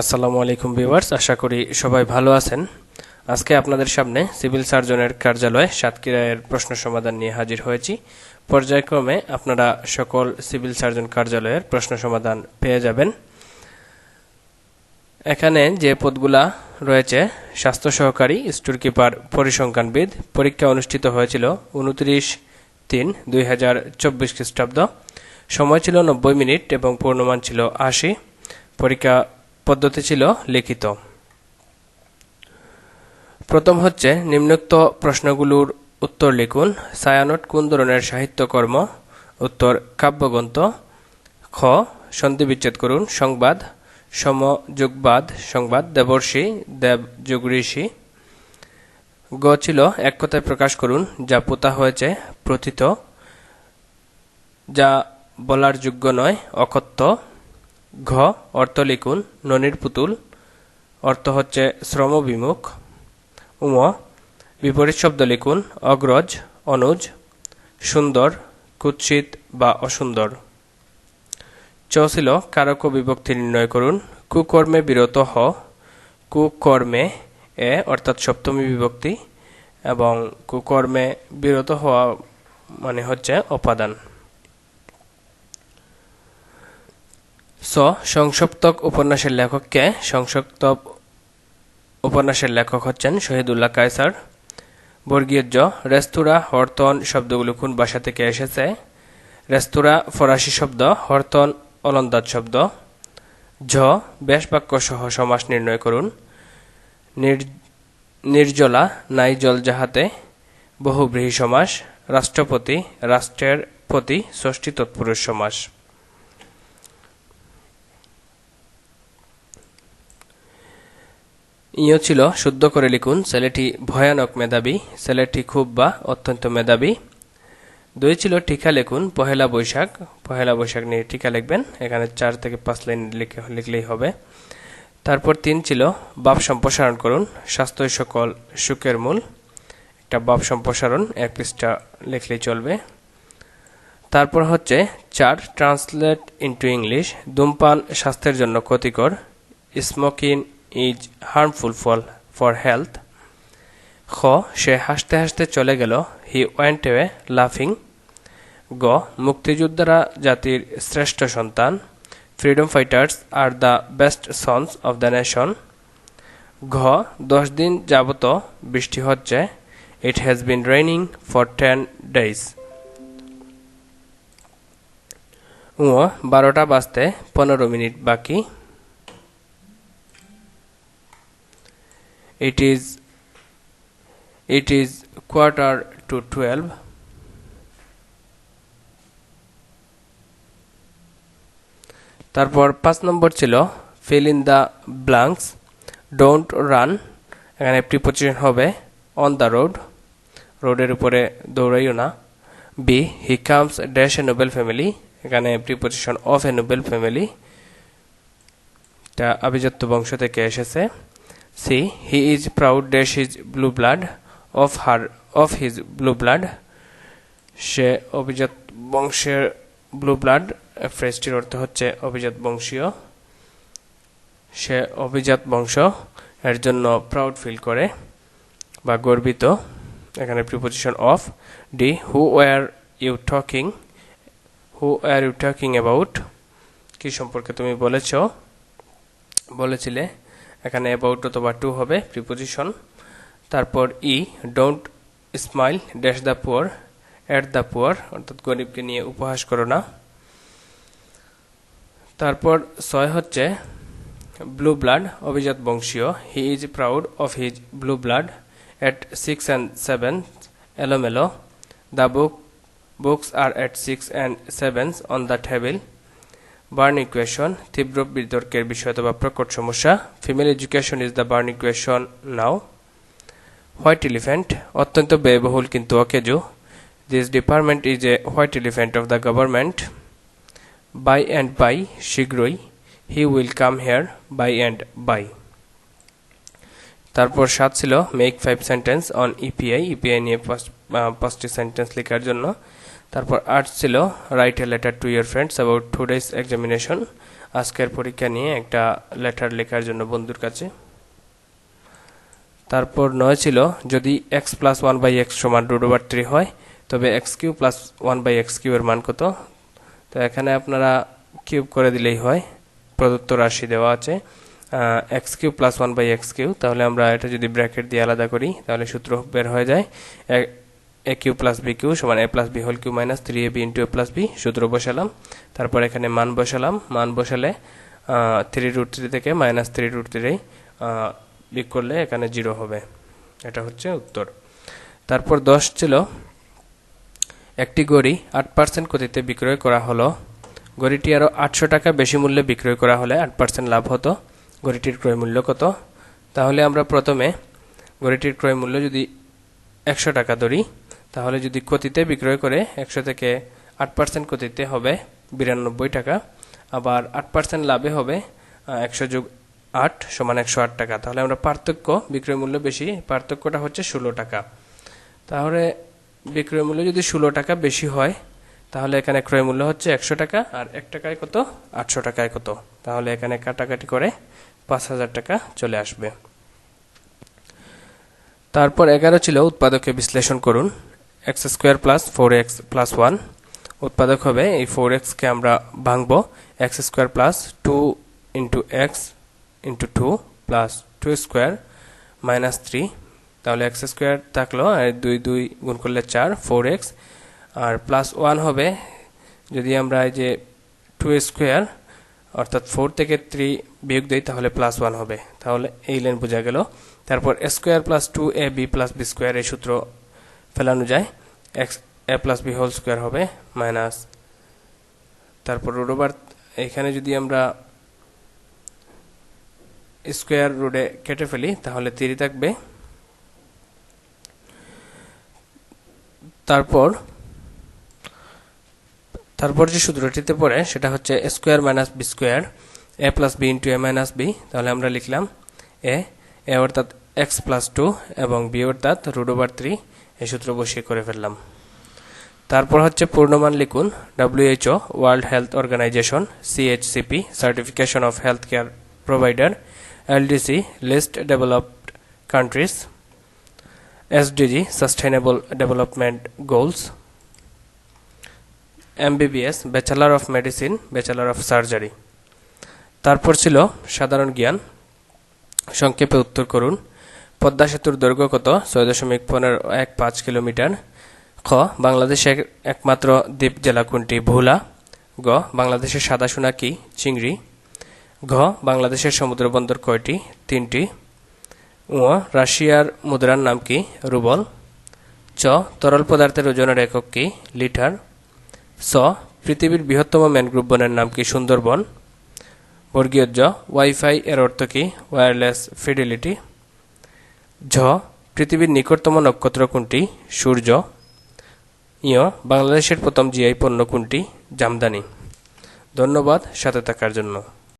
আসসালামু আলাইকুম ভিউয়ার্স, আশা করি সবাই ভালো আছেন। আজকে আপনাদের সামনে সিভিল সার্জনের কার্যালয়ে সাতক্ষীরায়ের প্রশ্ন সমাধান নিয়ে হাজির হয়েছি। পর্যায়ক্রমে আপনারা সকল সিভিল সার্জন কার্যালয়ের প্রশ্ন সমাধান পেয়ে যাবেন। এখানে যে পদগুলা রয়েছে, স্বাস্থ্য সহকারী, স্টোর কিপার, পরিসংখ্যানবিদ, পরীক্ষা অনুষ্ঠিত হয়েছিল উনত্রিশ তিন দুই হাজার চব্বিশ খ্রিস্টাব্দ। সময় ছিল নব্বই মিনিট এবং পূর্ণমান ছিল আশি। পরীক্ষা পদ্ধতি ছিল লিখিত। প্রথম হচ্ছে নিম্নোক্ত প্রশ্নগুলোর উত্তর লিখুন। সায়ানট কোন ধরনের সাহিত্যকর্ম? উত্তর, কাব্যগ্রন্থ। খ, সন্ধি বিচ্ছেদ করুন, সংবাদ। সমযুগবাদ সংবাদ। দেবর্ষি, দেব যুগ ঋষি গ ছিল এক কথায় প্রকাশ করুন, যা পোতা হয়েছে, প্রথিত। যা বলার যোগ্য নয়, অকথ্য। ঘ, অর্থ লিখুন ননির পুতুল, অর্থ হচ্ছে শ্রম বিমুখ, উম, বিপরীত শব্দ লিখুন, অগ্রজ, অনুজ, সুন্দর, কুৎসিত বা অসুন্দর। চ ছিল কারক বিভক্তি নির্ণয় করুন, কুকর্মে বিরত হ, কুকর্মে এ, অর্থাৎ সপ্তমী বিভক্তি, এবং কুকর্মে বিরত হওয়া মানে হচ্ছে অপাদান। স, সংসপ্তক উপন্যাসের লেখককে সংসপ্তক উপন্যাসের লেখক হচ্ছেন শহীদুল্লাহ কায়সার। বর্গীয় জ, রেস্তোরাঁ, হরতন শব্দগুলো কোন ভাষা থেকে এসেছে? রেস্তোরাঁ, ফরাসি শব্দ, হরতন অলন্দাজ শব্দ। ঝ বেশ বাক্য সহ সমাস নির্ণয় করুন। নির্জলা নাই জল যাহাতে, বহুব্রীহী সমাস, রাষ্ট্রপতি, রাষ্ট্রের প্রতি ষষ্ঠী তৎপুরুষ সমাস। ইয় ছিল শুদ্ধ করে লিখুন, ছেলেটি ভয়ানক মেধাবী, ছেলেটি খুব বা অত্যন্ত মেধাবী। দুই ছিল টিকা লিখুন, পহেলা বৈশাখ পহেলা বৈশাখ নিয়ে টিকা লিখবেন, এখানে চার থেকে পাঁচ লাইন লিখে, লিখলেই হবে। তারপর তিন ছিল, বাপ সম্প্রসারণ করুন স্বাস্থ্য সকল সুখের মূল। একটা বাপ সম্প্রসারণ, এক পৃষ্ঠা লিখলেই চলবে। তারপর হচ্ছে চার, ট্রান্সলেট ইন্টু ইংলিশ, ধূমপান স্বাস্থ্যের জন্য ক্ষতিকর, স্মোকিং ইজ হার্মফুল ফল ফর হেলথ খ, সে হাসতে হাসতে চলে গেল। হি ওয়েন্ট এওয়ে লাফিং গ, মুক্তিযোদ্ধারা জাতির শ্রেষ্ঠ সন্তান। Freedom fighters are the best sons of the nation ঘ, দশ দিন যাবত বৃষ্টি হচ্ছে। It has been raining for ten days ও বারোটা বাজতে পনেরো মিনিট বাকি। It is it is quarter to 12 তারপর পাঁচ নম্বর ছিল fill in the blanks don't run এখানে প্রিপোজিশন হবে অন দ্য রোড রোডের উপরে দৌড়াইও না B he comes dash a noble family এখানে preposition of a noble family এটা আভিজাত্য বংশ থেকে এসেছে। C he is proud dash his blue blood of her of his blue blood সে অভিজাত বংশের ব্লু ব্লাড ফ্রেজটির অর্থ হচ্ছে অভিজাত বংশীয়। সে অভিজাত বংশ, এর জন্য প্রাউড ফিল করে বা গর্বিত। এখানে preposition of D who are you talking who are you talking about কি সম্পর্কে তুমি বলেছ? বলেছিলে এখানে অ্যাবাউট অথবা টু হবে প্রিপোজিশন তারপর E don't smile dash the poor at the poor অর্থাৎ গরিবকে নিয়ে উপহাস করো না। তারপর ছয় হচ্ছে ব্লু ব্লাড অভিজাত বংশীয়। He is proud of his blue blood at six and seven এলোমেলো। The book books are at six and sevens on the table burn equation তীব্র বিতর্কের বিষয় অথবা প্রকট সমস্যা। Female education is the burn equation now white elephant অত্যন্ত ব্যয়বহুল কিন্তু অকেজো। This department is a white elephant of the government by and by শীঘ্রই he will come here by and by তারপর সাত ছিল make five sentence on EPI EPI নিয়ে পাঁচটি সেন্টেন্স লেখার জন্য। তারপর আর্টস ছিল write a letter to your friends about today's examination আজকের পরীক্ষা নিয়ে একটা লেটার লেখার জন্য বন্ধুর কাছে। তারপর নয় ছিল, যদি x plus one by x সমান রুট ওভার থ্রি হয়, তবে x cube plus one by x cube এর মান কত? তো এখানে আপনারা কিউব করে দিলেই হয়, প্রদত্ত রাশি দেওয়া আছে। X cube plus one by x cube তাহলে আমরা এটা যদি ব্র্যাকেট দিয়ে আলাদা করি, তাহলে সূত্র বের হয়ে যায়। A cube plus b cube সমান a plus b whole cube minus three a b into a plus b সূত্র বসালাম। তারপর এখানে মান বসালাম। মান বসালে থ্রি রুট থ্রি থেকে মাইনাস থ্রি রুট থ্রি বিক করলে এখানে জিরো হবে। এটা হচ্ছে উত্তর। তারপর দশ ছিল, একটি গড়ি আট পার্সেন্ট গতিতে বিক্রয় করা হলো। গড়িটি আরও আটশো টাকা বেশি মূল্যে বিক্রয় করা হলে আট পার্সেন্ট লাভ হতো। গড়িটির ক্রয় মূল্য কত? তাহলে আমরা প্রথমে গড়িটির ক্রয় মূল্য যদি একশো টাকা ধরি তাহলে যদি কতিতে বিক্রয় করে একশো থেকে আট পার্সেন্ট কতিতে হবে বিরানব্বই টাকা, আবার আট পার্সেন্ট লাভে হবে একশো যোগ আট সমান একশো আট টাকা। তাহলে আমরা পার্থক্য, বিক্রয় মূল্য বেশি, পার্থক্যটা হচ্ছে ষোলো টাকা। তাহলে বিক্রয় মূল্য যদি ষোলো টাকা বেশি হয়, তাহলে এখানে ক্রয় মূল্য হচ্ছে একশো টাকা, আর এক টাকায় কত? আটশো টাকায় কত? তাহলে এখানে কাটাকাটি করে পাঁচ হাজার টাকা চলে আসবে। তারপর এগারো ছিল উৎপাদকে বিশ্লেষণ করুন। X square plus four x plus one উৎপাদক হবে, এই ফোর এক্সকে আমরা ভাঙব x square plus two into x into two plus two square minus three তাহলে এক্স স্কোয়ার থাকল, আর দুই দুই গুণ করলে চার ফোর এক্স আর প্লাস ওয়ান হবে, যদি আমরা এই যে টু স্কোয়ার অর্থাৎ ফোর থেকে থ্রি বিয়োগ দিই, তাহলে প্লাস ওয়ান হবে, তাহলে এই লাইন বোঝা গেল, তারপর square plus two a b plus b square এই সূত্র ফেলানো যায়। X a plus b whole square হবে মাইনাস তারপর রুট ওভার এখানে যদি আমরা স্কোয়ার রুটে কেটে ফেলি, তাহলে তিরি থাকবে। তারপর তারপর যে সূত্রটিতে পড়ে, সেটা হচ্ছে square minus b square a plus b into a minus b তাহলে আমরা লিখলাম এ এ অর্থাৎ এক্স প্লাস টু এবং বি অর্থাৎ রুট ওভার থ্রি এই সূত্র বসিয়ে করে ফেললাম। তারপর হচ্ছে পূর্ণমান লিখুন WHO world health organization CHCP certification of health care provider LDC list developed countries SDG sustainable development goals MBBS bachelor of medicine bachelor of surgery তারপর ছিল সাধারণ জ্ঞান। সংক্ষেপে উত্তর করুন। পদ্মা সেতুর দৈর্ঘ্য কত? ছয় দশমিক পনেরো এক পাঁচ কিলোমিটার। খ, বাংলাদেশের একমাত্র দ্বীপ জেলা কোনটি? ভোলা। গ, বাংলাদেশের সাদা সোনা কি? চিংড়ি। ঘ, বাংলাদেশের সমুদ্র বন্দর কয়টি? তিনটি। ও রাশিয়ার মুদ্রার নাম কি? রুবল। চ, তরল পদার্থের ওজনের একক কি? লিটার। স, পৃথিবীর বৃহত্তম ম্যানগ্রুভ বনের নাম কি? সুন্দরবন। বর্গীয় জ, ওয়াইফাই এর অর্থ কি? Wireless fidelity. ঝ, পৃথিবীর নিকটতম নক্ষত্র কোনটি? সূর্য। ইয় বাংলাদেশের প্রথম জিআই পণ্য কোনটি? জামদানি। ধন্যবাদ সাথে থাকার জন্য।